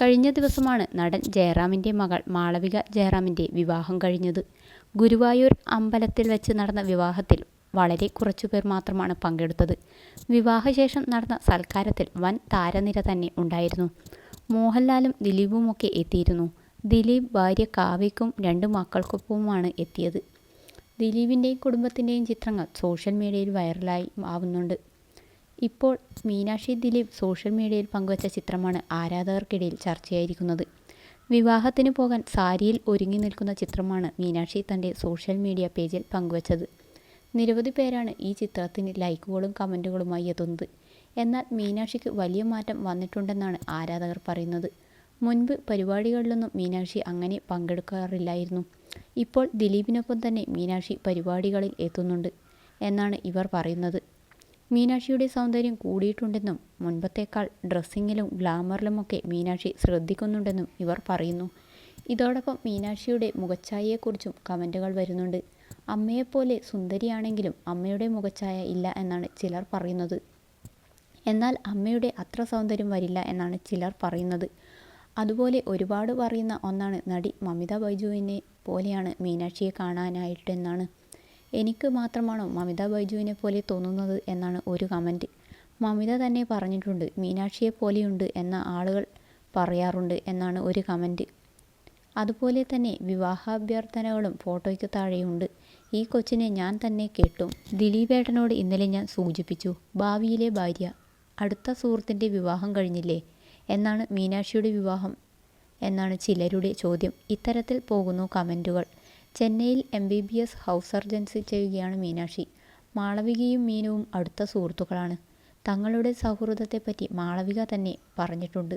കഴിഞ്ഞ ദിവസമാണ് നടൻ ജയറാമിന്റെ മകൾ മാളവിക ജയറാമിന്റെ വിവാഹം കഴിഞ്ഞത്. ഗുരുവായൂർ അമ്പലത്തിൽ വെച്ച് നടന്ന വിവാഹത്തിൽ വളരെ കുറച്ചു പേർ മാത്രമാണ് പങ്കെടുത്തത്. വിവാഹശേഷം നടന്ന സൽക്കാരത്തിൽ വൻ താരനിര തന്നെ ഉണ്ടായിരുന്നു. മോഹൻലാലും ദിലീപുമൊക്കെ എത്തിയിരുന്നു. ദിലീപ് ഭാര്യ കാവ്യയ്ക്കും രണ്ട് മക്കൾക്കൊപ്പവുമാണ് എത്തിയത്. ദിലീപിന്റെയും കുടുംബത്തിന്റെയും ചിത്രങ്ങൾ സോഷ്യൽ മീഡിയയിൽ വൈറലായി ആവുന്നുണ്ട്. ഇപ്പോൾ മീനാക്ഷി ദിലീപ് സോഷ്യൽ മീഡിയയിൽ പങ്കുവച്ച ചിത്രമാണ് ആരാധകർക്കിടയിൽ ചർച്ചയായിരിക്കുന്നത്. വിവാഹത്തിന് പോകാൻ സാരിയിൽ ഒരുങ്ങി നിൽക്കുന്ന ചിത്രമാണ് മീനാക്ഷി തന്റെ സോഷ്യൽ മീഡിയ പേജിൽ പങ്കുവച്ചത്. നിരവധി പേരാണ് ഈ ചിത്രത്തിന് ലൈക്കുകളും കമന്റുകളുമായി എത്തുന്നത്. എന്നാൽ മീനാക്ഷിക്ക് വലിയ മാറ്റം വന്നിട്ടുണ്ടെന്നാണ് ആരാധകർ പറയുന്നത്. മുൻപ് പരിപാടികളിലൊന്നും മീനാക്ഷി അങ്ങനെ പങ്കെടുക്കാറില്ലായിരുന്നു. ഇപ്പോൾ ദിലീപിനൊപ്പം തന്നെ മീനാക്ഷി പരിപാടികളിൽ എത്തുന്നുണ്ട് എന്നാണ് ഇവർ പറയുന്നത്. മീനാക്ഷിയുടെ സൗന്ദര്യം കൂടിയിട്ടുണ്ടെന്നും മുൻപത്തേക്കാൾ ഡ്രസ്സിങ്ങിലും ഗ്ലാമറിലുമൊക്കെ മീനാക്ഷി ശ്രദ്ധിക്കുന്നുണ്ടെന്നും ഇവർ പറയുന്നു. ഇതോടൊപ്പം മീനാക്ഷിയുടെ മുഖച്ഛായയെക്കുറിച്ചും കമന്റുകൾ വരുന്നുണ്ട്. അമ്മയെപ്പോലെ സുന്ദരിയാണെങ്കിലും അമ്മയുടെ മുഖച്ഛായ ഇല്ല എന്നാണ് ചിലർ പറയുന്നത്. എന്നാൽ അമ്മയുടെ അത്ര സൗന്ദര്യം വരില്ല എന്നാണ് ചിലർ പറയുന്നത്. അതുപോലെ ഒരുപാട് പറയുന്ന ഒന്നാണ് നടി മമിത ബൈജുവിനെ പോലെയാണ് മീനാക്ഷിയെ കാണാനായിട്ടെന്നാണ്. എനിക്ക് മാത്രമാണോ മമിത ബൈജുവിനെ പോലെ തോന്നുന്നത് എന്നാണ് ഒരു കമന്റ് മമിത തന്നെ പറഞ്ഞിട്ടുണ്ട് മീനാക്ഷിയെ പോലെയുണ്ട് എന്ന ആളുകൾ പറയാറുണ്ട് എന്നാണ് ഒരു കമന്റ് അതുപോലെ തന്നെ വിവാഹാഭ്യർത്ഥനകളും ഫോട്ടോയ്ക്ക് താഴെയുണ്ട്. ഈ കൊച്ചിനെ ഞാൻ തന്നെ കേട്ടും. ദിലീപേട്ടനോട് ഇന്നലെ ഞാൻ സൂചിപ്പിച്ചു ഭാവിയിലെ ഭാര്യ അടുത്ത സുഹൃത്തിന്റെ വിവാഹം കഴിഞ്ഞില്ലേ? എന്നാണ് മീനാക്ഷിയുടെ വിവാഹം എന്നാണ് ചിലരുടെ ചോദ്യം. ഇത്തരത്തിൽ പോകുന്നു കമന്റുകൾ ചെന്നൈയിൽ M B B S house surgeoncy ചെയ്യുകയാണ് മീനാക്ഷി. മാളവികയും മീനുവും അടുത്ത സുഹൃത്തുക്കളാണ്. തങ്ങളുടെ സൗഹൃദത്തെപ്പറ്റി മാളവിക തന്നെ പറഞ്ഞിട്ടുണ്ട്.